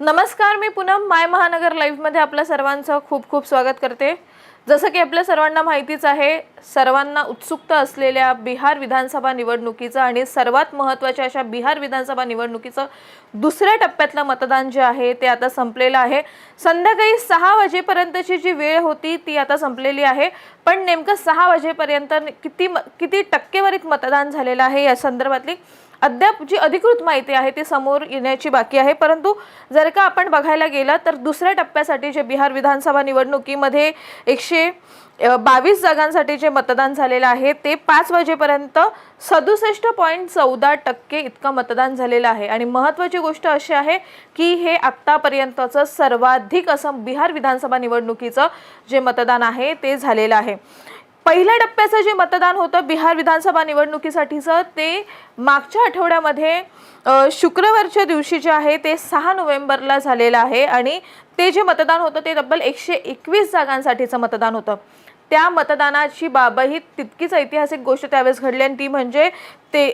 नमस्कार मी पुनम. माय महानगर लाईव्हमध्ये आपल्या सर्वांचं खूप खूप स्वागत करते. जसं की आपल्या सर्वांना माहितीच आहे सर्वांना उत्सुकता असलेल्या बिहार विधानसभा निवडणुकीचं आणि सर्वात महत्त्वाच्या अशा बिहार विधानसभा निवडणुकीचं दुसऱ्या टप्प्यातलं मतदान जे आहे ते आता संपलेलं आहे. संध्याकाळी सहा वाजेपर्यंतची जी वेळ होती ती आता संपलेली आहे. पण नेमकं सहा वाजेपर्यंत किती म- किती टक्केवारीत मतदान झालेलं आहे या संदर्भातली अद्याप जी अधिकृत माहिती आहे ती समोर येण्याची बाकी आहे. परंतु जर का आपण बघायला गेलं तर दुसऱ्या टप्प्यासाठी जे बिहार विधानसभा निवडणुकीमध्ये एकशे बावीस जागांसाठी जे मतदान झालेलं आहे ते पाच वाजेपर्यंत सदुसष्ट पॉईंट चौदा टक्के इतकं मतदान झालेलं आहे. आणि महत्त्वाची गोष्ट अशी आहे की हे आत्तापर्यंतचं सर्वाधिक असं बिहार विधानसभा निवडणुकीचं जे मतदान आहे ते झालेलं आहे. पहिल्या टप्प्याचं जे मतदान होतं बिहार विधानसभा निवडणुकीसाठीचं ते मागच्या आठवड्यामध्ये शुक्रवारच्या दिवशी जे आहे ते सहा नोव्हेंबरला झालेलं आहे आणि ते जे मतदान होतं ते तब्बल एकशे एकवीस जागांसाठीचं मतदान होतं. त्या मतदानाची बाबही तितकीच ऐतिहासिक गोष्ट त्यावेळेस घडली आणि ती म्हणजे ते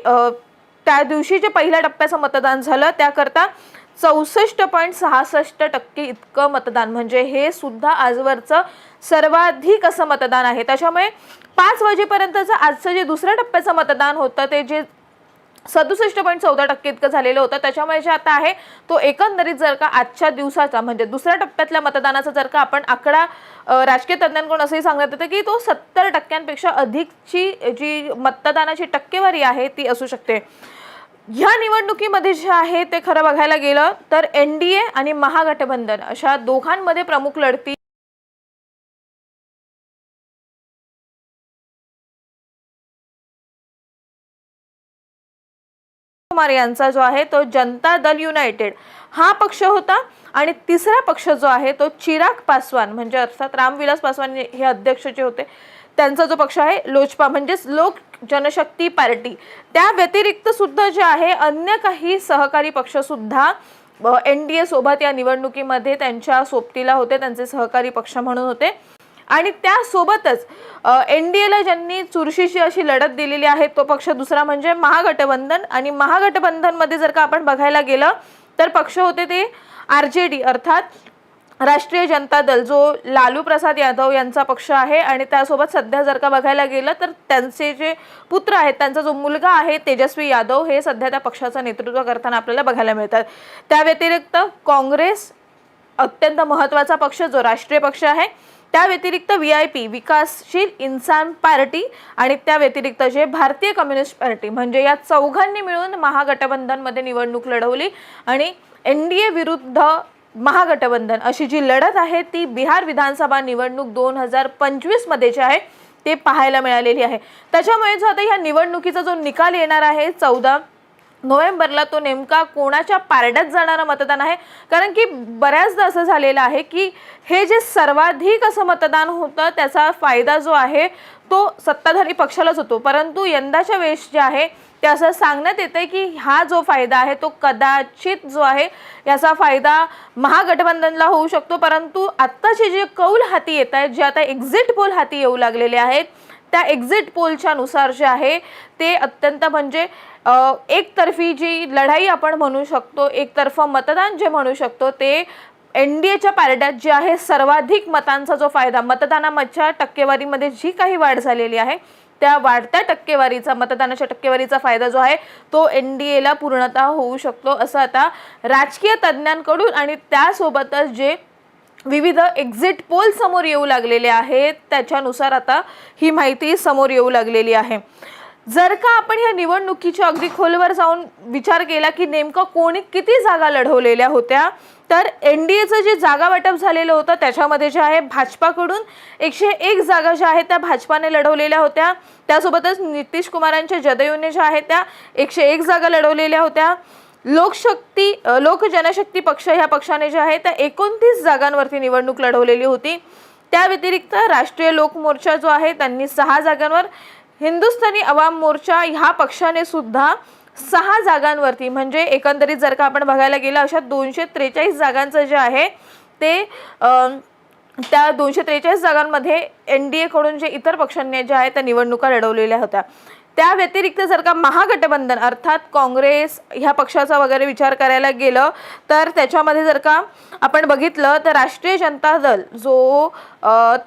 त्या दिवशी जे पहिल्या टप्प्याचं मतदान झालं त्याकरता चौसष्ट पॉईंट सहासष्ट टक्के इतकं मतदान. म्हणजे हे सुद्धा आजवरचं सर्वाधिक असं मतदान आहे. त्याच्यामुळे पाच वाजेपर्यंतचं आजचं जे दुसऱ्या टप्प्याचं मतदान होतं ते जे सदुसष्ट पॉईंट चौदा टक्के इतकं झालेलं होतं त्याच्यामुळे जे आता आहे तो एकंदरीत जर का आजच्या दिवसाचा म्हणजे दुसऱ्या टप्प्यातल्या मतदानाचा जर का आपण आकडा राजकीय तज्ज्ञांकडून असंही सांगण्यात येतं की तो सत्तर टक्क्यांपेक्षा अधिकची जी मतदानाची टक्केवारी आहे ती असू शकते. ह्या निवडणुकीमध्ये जे आहे ते खरं बघायला गेलं तर एन डी ए आणि महागठबंधन अशा दोघांमध्ये प्रमुख लढती कुमार यांचा जो आहे तो जनता दल युनायटेड हा पक्ष होता आणि तिसरा पक्ष जो आहे तो चिराग पासवान म्हणजे अर्थात रामविलास पासवान हे अध्यक्ष जे होते त्यांचा जो पक्ष आहे लोजपा म्हणजेच लोक जनशक्ती पार्टी. त्या व्यतिरिक्त सुद्धा जे आहे अन्य काही सहकारी पक्ष सुद्धा एन डी ए सोबत या निवडणुकीमध्ये त्यांच्या सोबतीला होते त्यांचे सहकारी पक्ष म्हणून होते. आणि त्यासोबतच एन डी एला ज्यांनी चुरशीची अशी लढत दिलेली आहे तो पक्ष दुसरा म्हणजे महागठबंधन. आणि महागठबंधनमध्ये जर का आपण बघायला गेलं तर पक्ष होते ते आर जे डी अर्थात राष्ट्रीय जनता दल जो लालू प्रसाद यादव यांचा पक्ष आहे आणि त्यासोबत सध्या जर का बघायला गेलं तर त्यांचे जे पुत्र आहेत त्यांचा जो मुलगा आहे तेजस्वी यादव हे सध्या त्या पक्षाचं नेतृत्व करताना आपल्याला बघायला मिळतात. त्या व्यतिरिक्त काँग्रेस अत्यंत महत्त्वाचा पक्ष जो राष्ट्रीय पक्ष आहे त्या व्यतिरिक्त V I P Vikassheel Insaan Party आणि त्या व्यतिरिक्त जे भारतीय कम्युनिस्ट पार्टी म्हणजे या चौघांनी मिळून महागठबंधनमध्ये निवडणूक लढवली आणि एन डी ए विरुद्ध महागठबंधन अशी जी लढत आहे ती बिहार विधानसभा निवडणूक दोन हजार पंचवीसमध्ये जे आहे ते पाहायला मिळालेली आहे. त्याच्यामुळे जो आता ह्या निवडणुकीचा जो निकाल येणार आहे चौदा नोव्हेंबरला तो नेमका कोणाच्या पारड्यात जाणारं मतदान आहे? कारण की बऱ्याचदा असं झालेलं आहे की हे जे सर्वाधिक असं मतदान होतं त्याचा फायदा जो आहे तो सत्ताधारी पक्षालाच होतो. परंतु यंदाच्या वेळेस जे आहे ते असं सांगण्यात येतं की हा जो फायदा आहे तो कदाचित जो आहे याचा फायदा महागठबंधनला होऊ शकतो. परंतु आत्ताचे जे कौल हाती येत आहेत जे आता एक्झिट पोल हाती येऊ लागलेले आहेत त्या एक्झिट पोलच्या नुसार जे आहे ते अत्यंत म्हणजे एकतर्फी जी लढाई आपण म्हणू शकतो एकतर्फ मतदान जे म्हणू शकतो ते एन डी एच्या पारड्यात जे आहे सर्वाधिक मतांचा जो फायदा मतदानामधच्या टक्केवारीमध्ये जी काही वाढ झालेली आहे त्या वाढत्या टक्केवारीचा मतदानाच्या टक्केवारीचा फायदा जो आहे तो एन डी एला पूर्णतः होऊ शकतो. असं आता राजकीय तज्ज्ञांकडून आणि त्यासोबतच जे विविध एक्झिट पोल समोर येऊ लागलेले आहेत त्याच्यानुसार आता ही माहिती समोर येऊ लागलेली आहे. जर का आपण या निवडणुकीच्या अगदी खोलवर जाऊन विचार केला की नेमकं कोणी किती जागा लढवलेल्या होत्या तर एन डी एचं जे जागा वाटप झालेलं होतं त्याच्यामध्ये जे आहे भाजपाकडून एकशे एक जागा ज्या आहेत त्या भाजपाने लढवलेल्या होत्या. त्यासोबतच नितीश कुमारांच्या जदयूने ज्या आहेत त्या एकशे एक जागा लढवलेल्या होत्या. लोकशक्ती लोक जनशक्ती पक्ष ह्या पक्षाने जे आहे त्या एकोणतीस जागांवरती निवडणूक लढवलेली होती. त्या व्यतिरिक्त राष्ट्रीय लोक मोर्चा जो आहे त्यांनी सहा जागांवर हिंदुस्थानी अवाम मोर्चा ह्या पक्षाने सुद्धा सहा जागांवरती. म्हणजे एकंदरीत जर का आपण बघायला गेलं अशा दोनशे त्रेचाळीस जागांचं जे आहे ते त्या दोनशे त्रेचाळीस जागांमध्ये एन डी एकडून जे इतर पक्षांनी ज्या आहेत त्या निवडणुका लढवलेल्या होत्या. त्या व्यतिरिक्त जर का महागठबंधन अर्थात काँग्रेस ह्या पक्षाचा वगैरे विचार करायला गेलं तर त्याच्यामध्ये जर का आपण बघितलं तर राष्ट्रीय जनता दल जो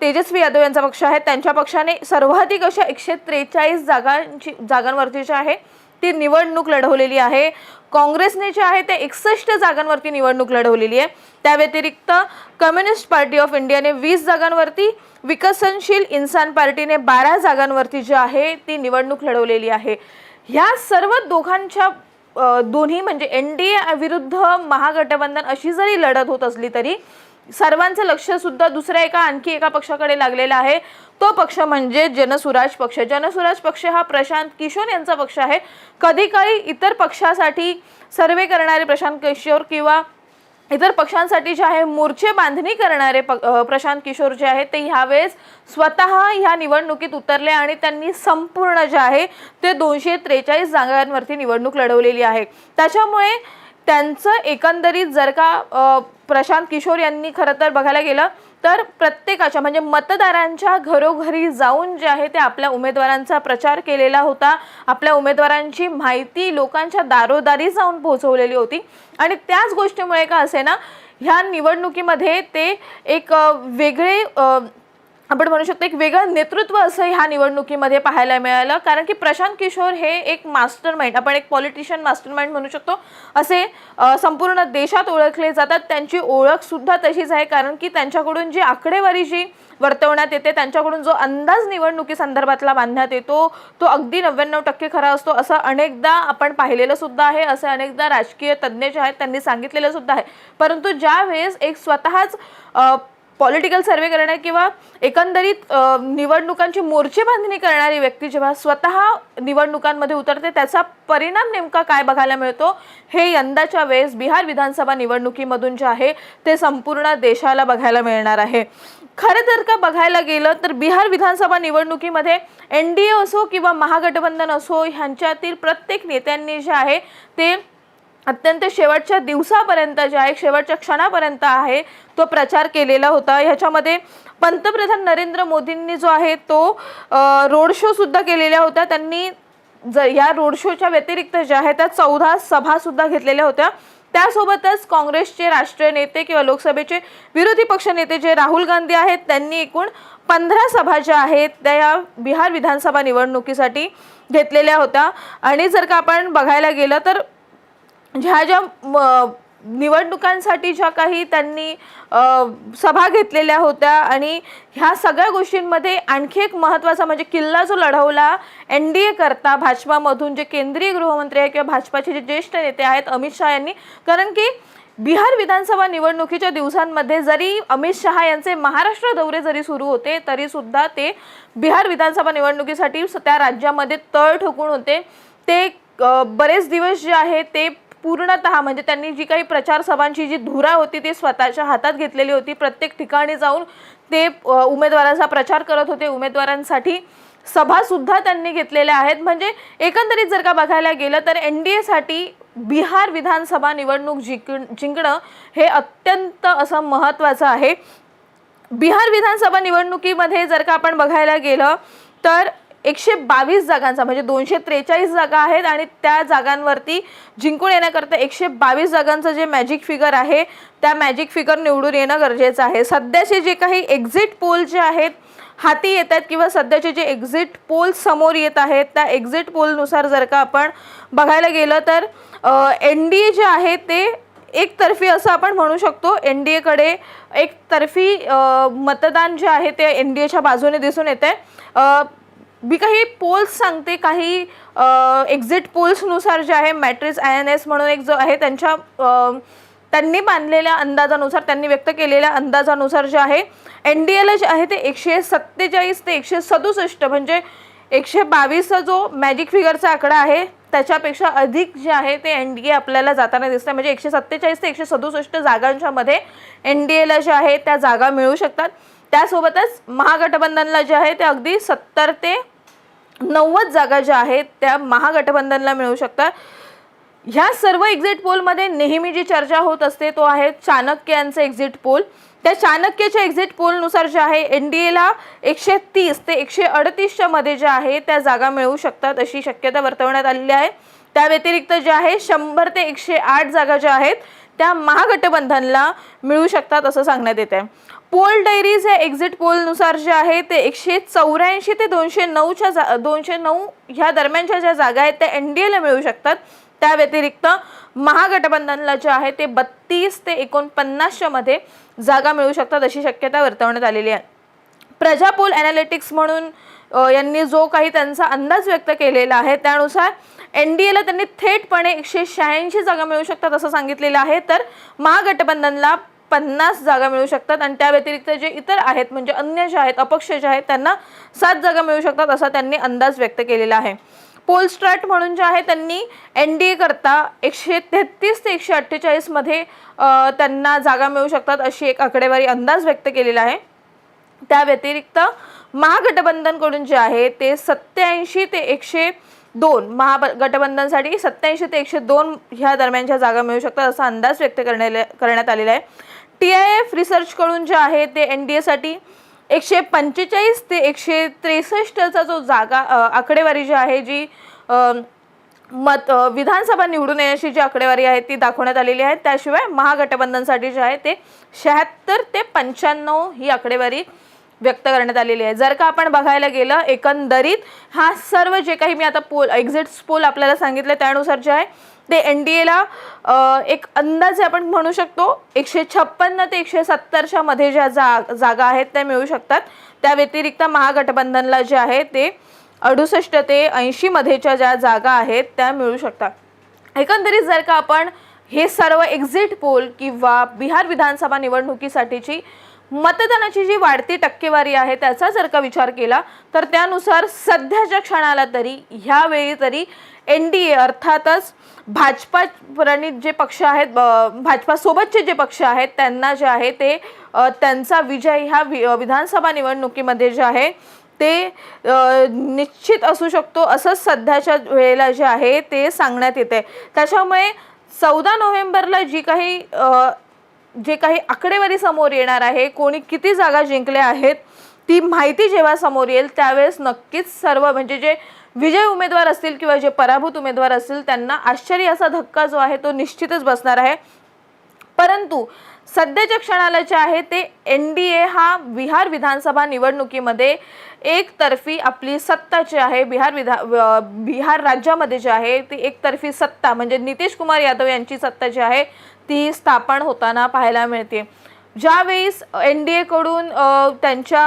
तेजस्वी यादव यांचा पक्ष आहे त्यांच्या पक्षाने सर्वाधिक अशा एकशे त्रेचाळीस जागांची जागांवरती जे आहे ती निवडणूक लढवलेली आहे. काँग्रेसने जे आहे ते एकसष्ट जागांवरती निवडणूक लढवलेली आहे. त्या व्यतिरिक्त कम्युनिस्ट पार्टी ऑफ इंडियाने वीस जागांवरती विकसनशील इन्सान पार्टीने बारा जागांवरती जी आहे ती निवडणूक लढवलेली आहे. ह्या सर्व दोघांच्या दोन्ही म्हणजे एन डी ए विरुद्ध महागठबंधन अशी जरी लढत होत असली तरी सर्वांचं लक्ष सुद्धा दुसऱ्या एका आणखी एका पक्षाकडे लागलेला आहे. तो पक्ष म्हणजे जनसुराज पक्ष. जनसुराज पक्ष हा प्रशांत किशोर यांचा पक्ष आहे. कधी काळी इतर पक्षासाठी सर्वे करणारे प्रशांत किशोर किंवा इतर पक्षांसाठी जे आहे मोर्चे बांधणी करणारे प प्रशांत किशोर जे आहेत ते ह्यावेळेस स्वतः ह्या निवडणुकीत उतरले आणि त्यांनी संपूर्ण जे आहे ते दोनशे त्रेचाळीस जागांवरती निवडणूक लढवलेली आहे. त्याच्यामुळे त्यांचं एकंदरीत जर का प्रशांत किशोर यांनी खरं तर बघायला गेलं तर प्रत्येकाच्या म्हणजे मतदारांच्या घरोघरी जाऊन जे आहे ते आपल्या उमेदवारांचा प्रचार केलेला होता. आपल्या उमेदवारांची माहिती लोकांच्या दारोदारी जाऊन पोहोचवलेली होती. आणि त्याच गोष्टीमुळे का असे ना ह्या निवडणुकीमध्ये ते एक वेगळे आपण म्हणू शकतो एक वेगळं नेतृत्व असं ह्या निवडणुकीमध्ये पाहायला मिळालं. कारण की प्रशांत किशोर हे एक मास्टर माइंड आपण एक पॉलिटिशियन मास्टर माइंड म्हणू शकतो असे संपूर्ण देशात ओळखले जातात. त्यांची ओळख सुद्धा तशीच आहे. कारण की त्यांच्याकडून जी आकडेवारी जी वर्तवण्यात येते त्यांच्याकडून जो अंदाज निवडणुकी संदर्भातला बांधण्यात येतो तो अगदी नव्याण्णव टक्के खरा असतो. असं अनेकदा आपण पाहिलेलं सुद्धा आहे. असे अनेकदा राजकीय तज्ज्ञ जे आहेत त्यांनी सांगितलेलं सुद्धा आहे. परंतु ज्या वेळेस एक स्वतःच पॉलिटिकल सर्वे करणारी किंवा एकंदरीत निवडणुकांची मोर्चे बांधणी करणारी व्यक्ती जेव्हा स्वतः निवडणुकांमध्ये उतरते त्याचा परिणाम नेमका काय बघायला मिळतो? हे यंदाच्या वेळेस बिहार विधानसभा निवडणुकीमधून जे आहे ते संपूर्ण देशाला बघायला मिळणार आहे. खरं तर का बघायला गेलं तर बिहार विधानसभा निवडणुकीमध्ये एन डी ए असो किंवा महागठबंधन असो ह्यांच्यातील प्रत्येक नेत्यांनी जे आहे ते अत्यंत शेवटच्या दिवसापर्यंत जे आहे शेवटच्या क्षणापर्यंत आहे तो प्रचार केलेला होता. ह्याच्यामध्ये पंतप्रधान नरेंद्र मोदींनी जो आहे तो रोड शो सुद्धा केलेला होता त्यांनी ज या रोड शोच्या व्यतिरिक्त ज्या आहेत त्या चौदा सभासुद्धा घेतलेल्या होत्या. त्यासोबतच काँग्रेसचे राष्ट्रीय नेते किंवा लोकसभेचे विरोधी पक्षनेते जे राहुल गांधी आहेत त्यांनी एकूण पंधरा सभा ज्या आहेत त्या या बिहार विधानसभा निवडणुकीसाठी घेतलेल्या होत्या. आणि जर का आपण बघायला गेलं तर म्हणजे ह्या ज्या म, निवडणुकांसाठी ज्या काही त्यांनी सभा घेतलेल्या होत्या आणि ह्या सगळ्या गोष्टींमध्ये आणखी एक महत्त्वाचा म्हणजे किल्ला जो लढवला एन डी ए करता भाजपामधून जे केंद्रीय गृहमंत्री आहे किंवा भाजपाचे जे ज्येष्ठ नेते आहेत अमित शहा यांनी कारण की बिहार विधानसभा निवडणुकीच्या दिवसांमध्ये जरी अमित शहा यांचे महाराष्ट्र दौरे जरी सुरू होते तरीसुद्धा ते बिहार विधानसभा निवडणुकीसाठी स- त्या राज्यामध्ये तळ ठोकून होते. ते बरेच दिवस जे आहे ते पूर्णतः म्हणजे त्यांनी जी काही प्रचार सभांची जी धुरा होती ती स्वतःच्या हातात घेतलेली होती. प्रत्येक ठिकाणी जाऊन ते उमेदवारांचा प्रचार करत होते. उमेदवारांसाठी सभासुद्धा त्यांनी घेतलेल्या आहेत. म्हणजे एकंदरीत जर का बघायला गेलं तर एन डी एसाठी बिहार विधानसभा निवडणूक जिंक जिंकणं हे अत्यंत असं महत्त्वाचं आहे. बिहार विधानसभा निवडणुकीमध्ये जर का आपण बघायला गेलं तर एकशे बावीस जागांचा म्हणजे दोनशे त्रेचाळीस जागा आहेत आणि त्या जागांवरती जिंकून येण्याकरता एकशे बावीस जागांचं जे मॅजिक फिगर आहे त्या मॅजिक फिगर निवडून येणं गरजेचं आहे. सध्याचे जे काही एक्झिट पोल जे आहेत हाती येत आहेत किंवा सध्याचे जे एक्झिट पोल समोर येत आहेत त्या एक्झिट पोलनुसार जर का आपण बघायला गेलं तर एन डी ए जे आहे ते एकतर्फी असं आपण म्हणू शकतो एन डी एकडे एकतर्फी मतदान जे आहे ते एन डी एच्या बाजूने दिसून येते मी काही पोल्स सांगते काही एक्झिट पोल्सनुसार जे आहे मॅट्रिक्स आय एन एस म्हणून एक जो आहे त्यांच्या त्यांनी बांधलेल्या अंदाजानुसार त्यांनी व्यक्त केलेल्या अंदाजानुसार जे आहे एन डी एला जे आहे ते एकशे सत्तेचाळीस ते एकशे सदुसष्ट म्हणजे एकशे बावीसचा जो मॅजिक फिगरचा आकडा आहे त्याच्यापेक्षा अधिक जे आहे ते एन डी ए आपल्याला जाताना दिसतं म्हणजे एकशे सत्तेचाळीस ते एकशे सदुसष्ट जागांच्यामध्ये एन डी एला जे आहे त्या जागा मिळू शकतात. त्यासोबतच महागठबंधनला जे आहे ते अगदी सत्तर ते नव्वद जागा ज्या आहेत त्या महागठबंधनला मिळू शकतात. ह्या सर्व एक्झिट पोलमध्ये नेहमी जी चर्चा होत असते तो आहे चाणक्यांचं एक्झिट पोल त्या चाणक्याच्या एक्झिट पोलनुसार जे आहे एन डी एला एकशे तीस ते एकशे अडतीसच्या मध्ये ज्या आहे त्या जागा मिळू शकतात अशी शक्यता वर्तवण्यात आलेली आहे. त्या व्यतिरिक्त जे आहे शंभर ते एकशे आठ जागा ज्या आहेत त्या महागठबंधनला मिळू शकतात असं सांगण्यात येत आहे पोल डायरीज या एक्झिट पोलनुसार जे आहे ते एकशे चौऱ्याऐंशी ते दोनशे नऊच्या जा दोनशे नऊ ह्या दरम्यानच्या ज्या जागा आहेत त्या एन डी एला मिळू शकतात. त्या व्यतिरिक्त महागठबंधनला जे आहे ते बत्तीस ते एकोणपन्नासच्या मध्ये जागा मिळू शकतात अशी शक्यता वर्तवण्यात आलेली आहे. प्रजापोल ॲनालिटिक्स म्हणून यांनी जो काही त्यांचा अंदाज व्यक्त केलेला आहे त्यानुसार एन डी एला त्यांनी थेटपणे एकशे शहाऐंशी जागा मिळू शकतात असं सांगितलेलं आहे. तर महागठबंधनला पन्नास जागा मिळू शकतात आणि त्या व्यतिरिक्त जे इतर आहेत म्हणजे अन्य जे आहेत अपक्ष जे आहेत त्यांना सात जागा मिळू शकतात असा त्यांनी अंदाज व्यक्त केलेला आहे. पोलस्ट्रॅट म्हणून जे आहे त्यांनी एन डी ए करता एकशे तेहतीस ते एकशे अठ्ठेचाळीसमध्ये त्यांना जागा मिळू शकतात अशी एक आकडेवारी अंदाज व्यक्त केलेला आहे. त्या व्यतिरिक्त महागठबंधनकडून जे आहे ते सत्याऐंशी ते एकशे दोन महागठबंधनसाठी सत्याऐंशी ते एकशे दोन ह्या दरम्यानच्या जागा मिळू शकतात असा अंदाज व्यक्त करण्याला करण्यात आलेला आहे. टी आय एफ रिसर्चकडून जे आहे ते एन डी एसाठी एकशे पंचेचाळीस ते एकशे त्रेसष्टचा जो जागा आकडेवारी जी आहे जी मत विधानसभा निवडून येण्याची जी आकडेवारी आहे ती दाखवण्यात आलेली आहे. त्याशिवाय महागठबंधनसाठी जे आहे ते शहात्तर ते पंच्याण्णव ही आकडेवारी व्यक्त करण्यात आलेली आहे. जर का आपण बघायला गेलं एकंदरीत हा सर्व जे काही मी आता पोल एक्झिट्स पोल आपल्याला सांगितलं त्यानुसार जे आहे ते एन डी एला एक अंदाजे आपण म्हणू शकतो एकशे छप्पन्न ते एकशे सत्तरच्या मध्ये ज्या जा जागा आहेत त्या मिळू शकतात. त्या व्यतिरिक्त महागठबंधनला जे आहे ते अडुसष्ट ते ऐंशीमध्येच्या ज्या जागा आहेत त्या मिळू शकतात. एकंदरीत जर का आपण हे सर्व एक्झिट पोल किंवा बिहार विधानसभा निवडणुकीसाठीची मतदानाची जी वाढती टक्केवारी आहे त्याचा जर का विचार केला तर त्यानुसार सध्याच्या क्षणाला तरी ह्यावेळी तरी एन डी ए अर्थातच भाजपा प्रणित जे पक्ष आहेत ब- भाजपासोबतचे जे पक्ष आहेत त्यांना जे आहे ते त्यांचा विजय ह्या वि- विधानसभा निवडणुकीमध्ये जे आहे ते निश्चित असू शकतो. असंच सध्याच्या वेळेला जे आहे ते सांगण्यात येते त्याच्यामुळे चौदा नोव्हेंबरला जी काही जे काही आकडेवारी समोर येणार आहे कोणी किती जागा जिंकल्या आहेत ती माहिती जेव्हा समोर येईल त्यावेळेस नक्कीच सर्व म्हणजे जे विजय उमेदवार असतील किंवा जे पराभूत उमेदवार असतील त्यांना आश्चर्य असा धक्का जो आहे तो निश्चितच बसणार आहे. परंतु सध्याच्या क्षणाला जे आहे ते एन डी ए हा बिहार विधानसभा निवडणुकीमध्ये एकतर्फी आपली सत्ता जी आहे बिहार विधा बिहार राज्यामध्ये जे आहे ती एकतर्फी सत्ता म्हणजे नितीश कुमार यादव यांची सत्ता जी आहे ती स्थापन होताना पाहायला मिळते. ज्यावेळेस एन डी एकडून त्यांच्या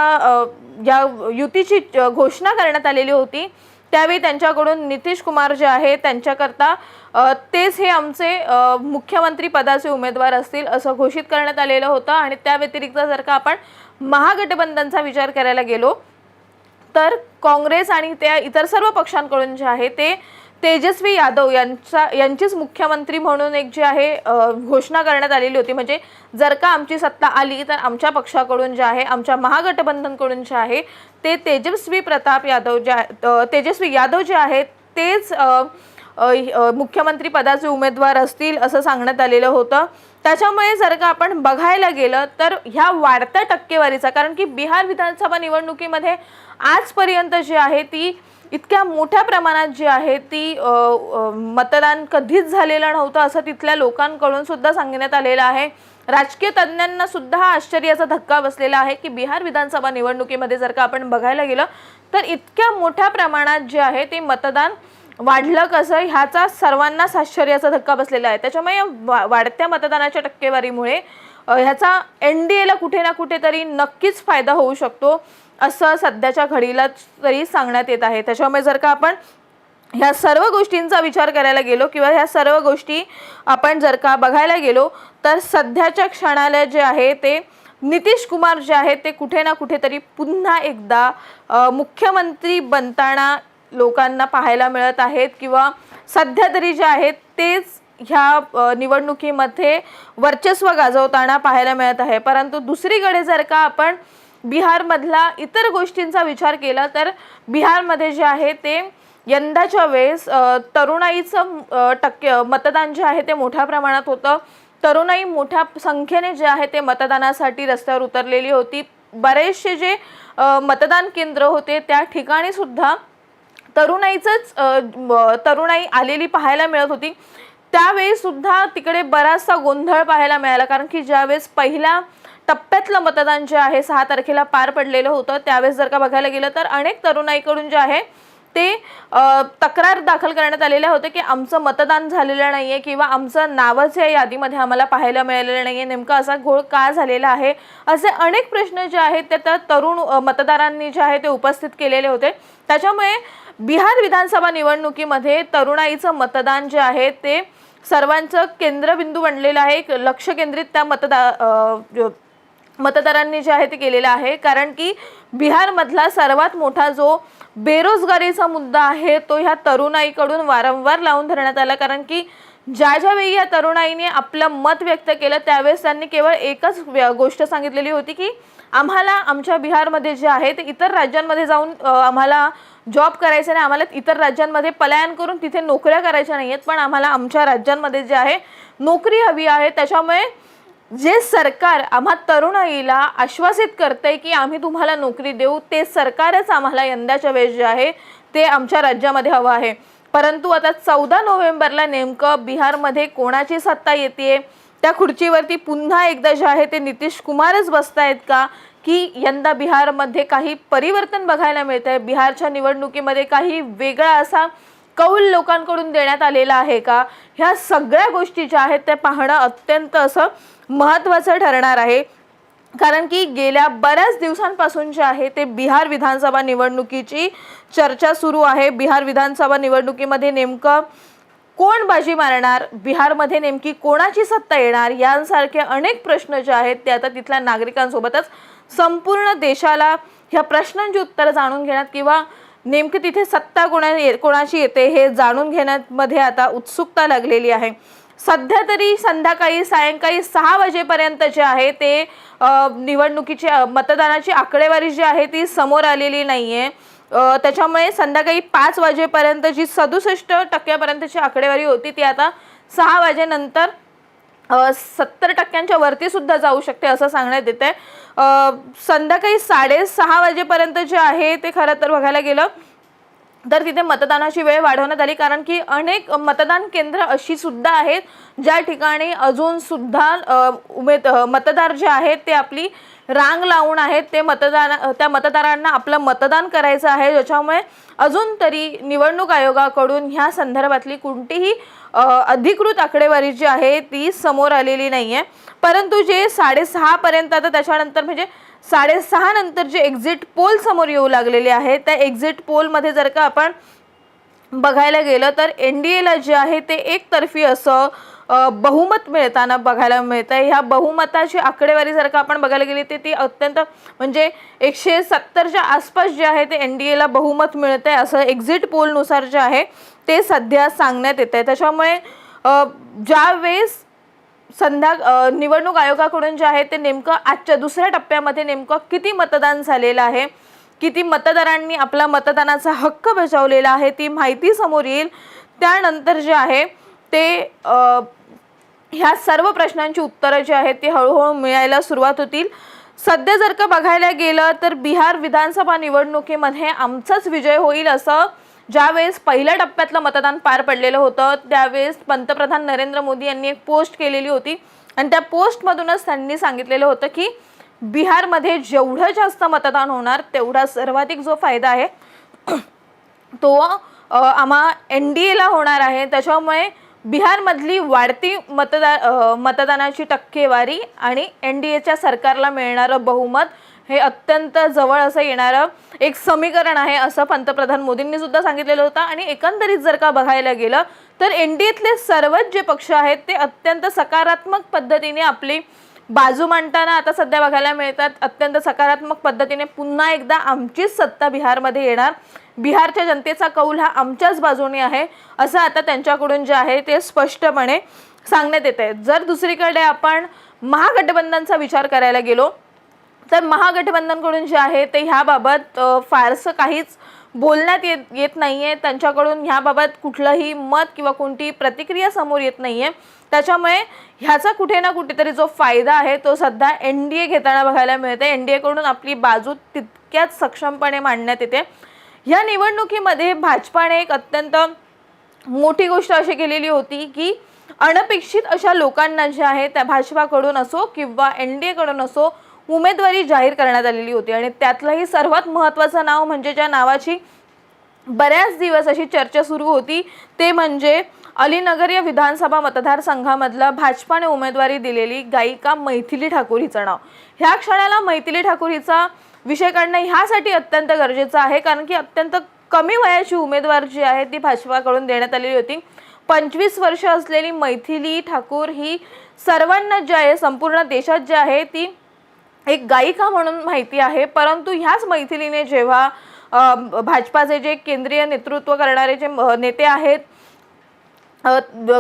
या युतीची घोषणा करण्यात आलेली होती त्यावेळी त्यांच्याकडून नितीश कुमार जे आहे त्यांच्याकरता तेच हे आमचे मुख्यमंत्री पदाचे उमेदवार असतील असं घोषित करण्यात आलेलं होतं आणि त्या व्यतिरिक्त जर का आपण महागठबंधनचा विचार करायला गेलो तर काँग्रेस आणि त्या इतर सर्व पक्षांकडून जे आहे ते तेजस्वी यादव यांचा यांचीच मुख्यमंत्री म्हणून एक जी आहे घोषणा करण्यात आलेली होती. म्हणजे जर का आमची सत्ता आली तर आमच्या पक्षाकडून जे आहे आमच्या महागठबंधनकडून जे आहे ते तेजस्वी प्रताप यादव जे आहे- तेजस्वी यादव जे आहेत तेच मुख्यमंत्री पदाचे उमेदवार असतील असं सांगण्यात आलेलं होतं. त्याच्यामुळे जर का आपण बघायला गेलं तर ह्या वाढत्या टक्केवारीचा कारण की बिहार विधानसभा निवडणुकीमध्ये आजपर्यंत जी आहे ती इतक्या मोठ्या प्रमाणात जी आहे ती मतदान कधीच झालेलं नव्हतं असं तिथल्या लोकांकडून सुद्धा सांगण्यात आलेलं आहे. राजकीय तज्ज्ञांना सुद्धा हा आश्चर्याचा धक्का बसलेला आहे की बिहार विधानसभा निवडणुकीमध्ये जर का आपण बघायला गेलं तर इतक्या मोठ्या प्रमाणात जे आहे ते मतदान वाढलं कसं ह्याचा सर्वांनाच आश्चर्याचा धक्का बसलेला आहे. त्याच्यामुळे या वा- वाढत्या मतदानाच्या टक्केवारीमुळे ह्याचा एन डी एला कुठे ना कुठेतरी नक्कीच फायदा होऊ शकतो. असं सध्याच्या घडीला तरी सांगण्यात येत आहे. त्याच्यामुळे जर का आपण ह्या सर्व गोष्टींचा विचार करायला गेलो किंवा ह्या सर्व गोष्टी आपण जर का बघायला गेलो तर सध्याच्या क्षणाला जे आहे ते नितीश कुमार जे आहेत ते कुठे ना कुठेतरी पुन्हा एकदा मुख्यमंत्री बनताना लोकांना पाहायला मिळत आहेत किंवा सध्या तरी जे आहेत तेच ह्या निवडणुकीमध्ये वर्चस्व गाजवताना पाहायला मिळत आहे. परंतु दुसरीकडे जर का आपण बिहारमधला इतर गोष्टींचा विचार केला तर बिहारमध्ये जे आहे ते यंदाच्या वेळेस तरुणाईचं टक्के मतदान जे आहे ते मोठ्या प्रमाणात होतं. तरुणाई मोठ्या संख्येने जे आहे ते मतदानासाठी रस्त्यावर उतरलेली होती. बरेचसे जे मतदान केंद्र होते त्या ठिकाणी सुद्धा तरुणाईचंच तरुणाई आलेली पाहायला मिळत होती. त्यावेळी सुद्धा तिकडे बराचसा गोंधळ पाहायला मिळाला कारण की ज्यावेळेस पहिला टप्प्यातलं मतदान जे आहे सहा तारखेला पार पडलेलं होतं. त्यावेळेस जर का बघायला गेलं तर अनेक तरुणाईकडून जे आहे ते तक्रार दाखल करण्यात आलेल्या होते की आमचं मतदान झालेलं नाही आहे किंवा आमचं नावच या यादीमध्ये आम्हाला पाहायला मिळालेलं नाही आहे नेमका असा घोळ का झालेला आहे? असे अनेक प्रश्न जे आहेत ते त्या तरुण मतदारांनी जे आहे ते उपस्थित केलेले होते. त्याच्यामुळे बिहार विधानसभा निवडणुकीमध्ये तरुणाईचं मतदान जे आहे ते सर्वांचं केंद्रबिंदू बनलेलं आहे. एक लक्ष केंद्रित त्या मतदा मतदारांनी जे आहे ते केलेलं आहे. कारण की बिहारमधला सर्वात मोठा जो बेरोजगारीचा मुद्दा आहे तो ह्या तरुणाईकडून वारंवार लावून धरण्यात आला. कारण की ज्या ज्यावेळी या तरुणाईने आपलं मत व्यक्त केलं त्यावेळेस त्यांनी केवळ एकच व्य- गोष्ट सांगितलेली होती की आम्हाला आमच्या बिहारमध्ये जे आहे ते इतर राज्यांमध्ये जाऊन आम्हाला जॉब करायचा नाही. आम्हाला इतर राज्यांमध्ये पलायन करून तिथे नोकऱ्या करायच्या नाही आहेत पण आम्हाला आमच्या राज्यांमध्ये जे आहे नोकरी हवी आहे. त्याच्यामुळे जे सरकार आम्हा तरुणाईला आश्वासित करतंय की आम्ही तुम्हाला नोकरी देऊ ते सरकारच आम्हाला यंदाच्या वेळेस जे आहे ते आमच्या राज्यामध्ये हवं आहे. परंतु आता चौदा नोव्हेंबरला नेमकं बिहारमध्ये कोणाची सत्ता येते त्या खुर्चीवरती पुन्हा एकदा जे आहे ते नितीश कुमारच बसतायत का? की यंदा बिहारमध्ये काही परिवर्तन बघायला मिळत आहे बिहारच्या निवडणुकीमध्ये काही वेगळा असा कौल लोकांकडून देण्यात आलेला आहे का? ह्या सगळ्या गोष्टी ज्या आहेत त्या पाहणं अत्यंत असं महत्त्वाचं ठरणार आहे. कारण की गेल्या बऱ्याच दिवसांपासून जे आहे ते बिहार विधानसभा निवडणुकीची चर्चा सुरू आहे. बिहार विधानसभा निवडणुकीमध्ये नेमकं कोण बाजी मारणार? बिहारमध्ये नेमकी कोणाची सत्ता येणार? यांसारखे अनेक प्रश्न जे आहेत ते आता तिथल्या नागरिकांसोबतच संपूर्ण देशाला ह्या प्रश्नांची उत्तरं जाणून घेण्यात किंवा नेमकी तिथे सत्ता कोणा ये- कोणाची येते हे जाणून घेण्यामध्ये आता उत्सुकता लागलेली आहे. सध्या तरी संध्याकाळी सायंकाळी सहा वाजेपर्यंत जे आहे ते निवडणुकीची मतदानाची आकडेवारी जी आहे ती समोर आलेली नाही आहे त्याच्यामुळे संध्याकाळी पाच वाजेपर्यंत जी सदुसष्ट टक्क्यापर्यंतची आकडेवारी होती ती आता सहा वाजेनंतर सत्तर टक्क्यांच्या वरती सुद्धा जाऊ शकते असं सांगण्यात येत आहे संध्याकाळी साडेसहा वाजेपर्यंत जे आहे ते खरं तर बघायला गेलं तर तिथे मतदानाची वेळ वाढवण्यात आली. कारण की अनेक मतदान केंद्र अशी सुद्धा आहेत ज्या ठिकाणी अजून सुद्धा उमेद मतदार जे आहेत ते आपली रांग लावून आहेत. ते मतदान त्या मतदारांना आपलं मतदान करायचं आहे. ज्याच्यामुळे अजून तरी निवडणूक आयोगाकडून ह्या संदर्भातली कोणतीही अधिकृत आकडेवारी जी आहे ती समोर आलेली नाही आहे परंतु जे साडेसहापर्यंत आता त्याच्यानंतर म्हणजे साडेसहा नंतर जे एक्झिट पोल समोर येऊ लागलेले आहे त्या एक्झिट पोलमध्ये जर का आपण बघायला गेलं तर एन डी एला जे आहे ते एकतर्फी असं बहुमत मिळताना बघायला मिळतं आहे ह्या बहुमताची आकडेवारी जर का आपण बघायला गेली तर ती अत्यंत म्हणजे एकशे सत्तरच्या आसपास जे आहे ते एन डी एला बहुमत मिळतं आहे असं एक्झिट पोलनुसार जे आहे ते सध्या सांगण्यात येत आहे त्याच्यामुळे ज्यावेळेस संध्या निवडणूक आयोगाकडून जे आहे ते नेमकं आजच्या दुसऱ्या टप्प्यामध्ये नेमकं किती मतदान झालेलं आहे किती मतदारांनी आपला मतदानाचा हक्क बजावलेला आहे ती माहिती समोर येईल. त्यानंतर जे आहे ते ह्या सर्व प्रश्नांची उत्तरं जी आहेत ती हळूहळू मिळायला सुरुवात होतील. सध्या जर का बघायला गेलं तर बिहार विधानसभा निवडणुकीमध्ये आमचाच विजय होईल असं ज्यावेळेस पहिल्या टप्प्यातलं मतदान पार पडलेलं होतं त्यावेळेस पंतप्रधान नरेंद्र मोदी यांनी एक पोस्ट केलेली होती. आणि त्या पोस्टमधूनच त्यांनी सांगितलेलं होतं की बिहारमध्ये जेवढं जास्त मतदान होणार तेवढा सर्वाधिक जो फायदा आहे तो आम्हा एन डी एला होणार आहे. त्याच्यामुळे बिहारमधली वाढती मतदा मतदानाची टक्केवारी आणि एन डी एच्या सरकारला मिळणारं बहुमत हे अत्यंत जवळ असं येणारं एक समीकरण आहे असं पंतप्रधान मोदींनी सुद्धा सांगितलेलं होतं. आणि एकंदरीत जर का बघायला गेलं तर एन डी एतले सर्वच जे पक्ष आहेत ते अत्यंत सकारात्मक पद्धतीने आपली बाजू मांडताना आता सध्या बघायला मिळतात. अत्यंत सकारात्मक पद्धतीने पुन्हा एकदा आमचीच सत्ता बिहारमध्ये येणार. बिहारच्या जनतेचा कौल हा आमच्याच बाजूने आहे असं आता त्यांच्याकडून जे आहे ते स्पष्टपणे सांगण्यात येत आहे जर दुसरीकडे आपण महागठबंधनचा विचार करायला गेलो तर महागठबंधनकडून जे आहे ते ह्याबाबत फारसं काहीच बोलण्यात येत येत नाही आहे त्यांच्याकडून ह्याबाबत कुठलंही मत किंवा कुठलंही मत किंवा कोणती प्रतिक्रिया समोर येत नाही आहे त्याच्यामुळे ह्याचा कुठे ना कुठेतरी जो फायदा आहे तो सध्या एन डी ए घेताना बघायला मिळते एन डी एकडून आपली बाजू तितक्याच सक्षमपणे मांडण्यात येते. ह्या निवडणुकीमध्ये भाजपाने एक अत्यंत मोठी गोष्ट अशी केलेली होती की अनपेक्षित अशा लोकांना जे आहे त्या भाजपाकडून असो किंवा एन डी एकडून असो उमेदवारी जाहीर करण्यात आलेली होती आणि त्यातलंही सर्वात महत्त्वाचं नाव म्हणजे ज्या नावाची बऱ्याच दिवस अशी चर्चा सुरू होती ते म्हणजे अलीनगर या विधानसभा मतदारसंघामधलं भाजपाने उमेदवारी दिलेली गायिका मैथिली ठाकूर हिचं नाव. ह्या क्षणाला मैथिली ठाकूर हिचा विषय काढणं ह्यासाठी अत्यंत गरजेचं आहे कारण की अत्यंत कमी वयाची उमेदवार जी आहे ती भाजपाकडून देण्यात आलेली होती. पंचवीस वर्ष असलेली मैथिली ठाकूर ही सर्वांना जी आहे संपूर्ण देशात जी आहे ती एक गायिका म्हणून माहिती आहे. परंतु ह्याच मैथिलीने जेव्हा भाजपाचे जे केंद्रीय नेतृत्व करणारे जे नेते आहेत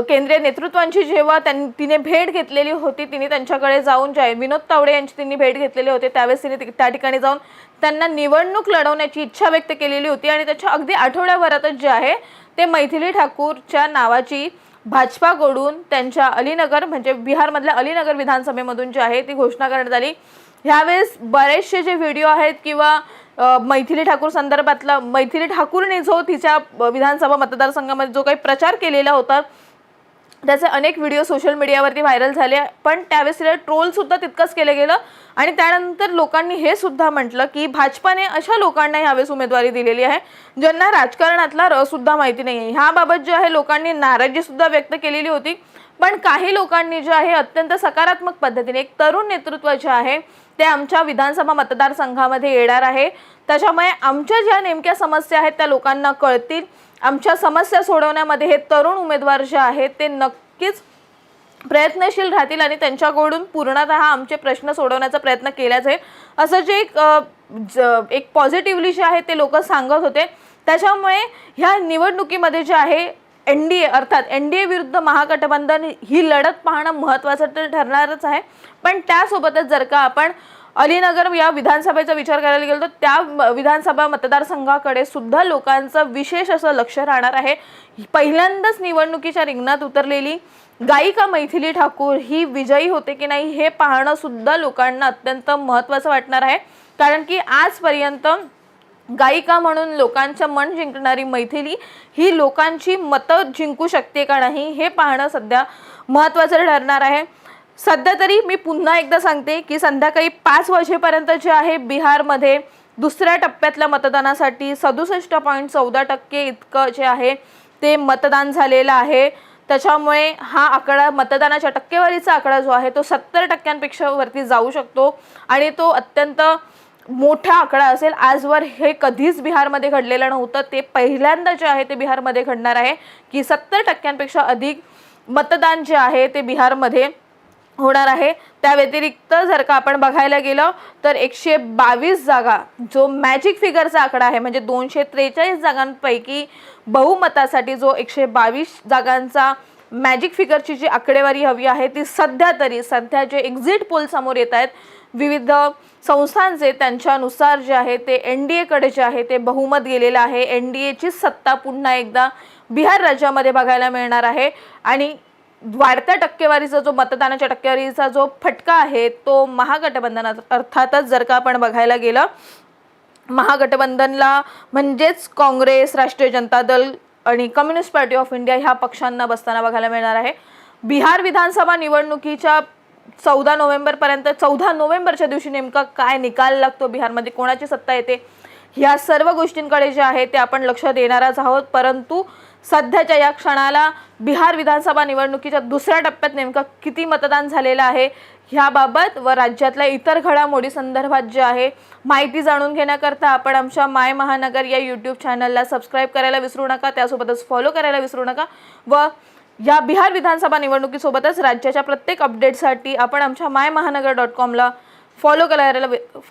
केंद्रीय नेतृत्वांची जेव्हा त्यां तिने भेट घेतलेली होती तिने त्यांच्याकडे जाऊन जे विनोद तावडे यांची तिने भेट घेतलेली होती. त्यावेळेस तिने ति- त्या ठिकाणी जाऊन त्यांना निवडणूक लढवण्याची इच्छा व्यक्त केलेली होती आणि त्याच्या अगदी आठवड्याभरातच जे आहे ते मैथिली ठाकूरच्या नावाची भाजपाकडून त्यांच्या अलीनगर म्हणजे बिहारमधल्या अलीनगर विधानसभेमधून जी आहे ती घोषणा करण्यात आली. ह्यावेळेस बरेचसे जे व्हिडिओ आहेत किंवा मैथिली ठाकूर संदर्भातला मैथिली ठाकूरने जो तिच्या विधानसभा मतदारसंघामध्ये जो काही प्रचार केलेला होता त्याचे अनेक व्हिडिओ सोशल मीडियावरती व्हायरल झाले. पण त्यावेळेस तिला ट्रोलसुद्धा तितकंच केलं गेलं आणि त्यानंतर लोकांनी हे सुद्धा म्हटलं की भाजपाने अशा लोकांना ह्यावेळेस उमेदवारी दिलेली आहे ज्यांना राजकारणातला रसुद्धा माहिती नाही आहे ह्याबाबत जे आहे लोकांनी नाराजीसुद्धा व्यक्त केलेली होती. पण काही लोकांनी जे आहे अत्यंत सकारात्मक पद्धतीने एक तरुण नेतृत्व जे आहे ते आमच्या विधानसभा मतदारसंघामध्ये येणार आहे. त्याच्यामुळे आमच्या ज्या नेमक्या समस्या आहेत त्या लोकांना कळतील. आमच्या समस्या सोडवण्यामध्ये हे तरुण उमेदवार जे आहेत ते नक्कीच प्रयत्नशील राहतील आणि त्यांच्याकडून पूर्णतः आमचे प्रश्न सोडवण्याचा प्रयत्न केला जाईल असं जे एक ज- एक पॉझिटिव्हली जे आहे ते लोक सांगत होते. त्याच्यामुळे ह्या निवडणुकीमध्ये जे आहे एन डी ए अर्थात एन डी ए विरुद्ध महागठबंधन ही लढत पाहणं महत्त्वाचं तर ठरणारच आहे. पण त्यासोबतच जर का आपण अलीनगर या विधानसभेचा विचार करायला गेलो तर त्या विधानसभा मतदारसंघाकडे सुद्धा लोकांचं विशेष असं लक्ष राहणार आहे. पहिल्यांदाच निवडणुकीच्या रिंगणात उतरलेली गायिका मैथिली ठाकूर ही विजयी होते की नाही हे पाहणं सुद्धा लोकांना अत्यंत महत्त्वाचं वाटणार आहे. कारण की आजपर्यंत गायिका म्हणून लोकांचं मन जिंकणारी मैथिली ही लोकांची मतं जिंकू शकते का नाही हे पाहणं सध्या महत्त्वाचं ठरणार आहे. सध्या तरी मी पुन्हा एकदा सांगते की संध्याकाळी पाच वाजेपर्यंत जे आहे बिहारमध्ये दुसऱ्या टप्प्यातल्या मतदानासाठी सदुसष्ट पॉईंट चौदा टक्के इतकं जे आहे ते मतदान झालेलं आहे. त्याच्यामुळे हा आकडा मतदानाच्या टक्केवारीचा आकडा जो आहे तो सत्तर टक्क्यांपेक्षा वरती जाऊ शकतो आणि तो अत्यंत मोठा आकडा असेल. आजवर हे कधीच बिहारमध्ये घडलेलं नव्हतं. ते पहिल्यांदा जे आहे ते बिहारमध्ये घडणार आहे. की सत्तर टक्क्यांपेक्षा अधिक मतदान जे आहे ते बिहारमध्ये होणार आहे. त्या व्यतिरिक्त जर का आपण बघायला गेलं तर एकशे बावीस जागा जो मॅजिक फिगरचा आकडा आहे म्हणजे दोनशे त्रेचाळीस जागांपैकी बहुमतासाठी जो एकशे बावीस जागांचा मॅजिक फिगरची जी आकडेवारी हवी आहे ती सध्या तरी सध्या जे एक्झिट पोल समोर येत आहेत विविध संस्थांचे त्यांच्यानुसार जे आहे ते एन डी एकडे जे आहे ते बहुमत गेलेलं आहे. एन डी एची सत्ता पुन्हा एकदा बिहार राज्यामध्ये बघायला मिळणार आहे. आणि वाढत्या टक्केवारीचा जो मतदानाच्या टक्केवारीचा जो फटका आहे तो महागठबंधनात अर्थातच जर का आपण बघायला गेलं महागठबंधनला म्हणजेच काँग्रेस राष्ट्रीय जनता दल आणि कम्युनिस्ट पार्टी ऑफ इंडिया ह्या पक्षांना बसताना बघायला मिळणार आहे. बिहार विधानसभा निवडणुकीच्या चौदा नोव्हेंबरपर्यंत चौदा नोव्हेंबरच्या दिवशी नेमका काय निकाल लागतो बिहारमध्ये? कोणाची सत्ता येते? ह्या सर्व गोष्टींकडे जे आहे ते आपण लक्ष देणारच आहोत. परंतु सध्याच्या या क्षणाला बिहार विधानसभा निवडणुकीच्या दुसऱ्या टप्प्यात नेमकं किती मतदान झालेलं आहे? ह्याबाबत व राज्यातल्या इतर घडामोडी संदर्भात जे आहे माहिती जाणून घेण्याकरता आपण आमच्या माय महानगर या यूट्यूब चॅनलला सबस्क्राईब करायला विसरू नका. त्यासोबतच फॉलो करायला विसरू नका. व या बिहार विधानसभा निवडणुकीसोबतच राज्याच्या प्रत्येक अपडेटसाठी आपण आमच्या माय महानगर डॉट कॉमला फॉलो करायला फॉलो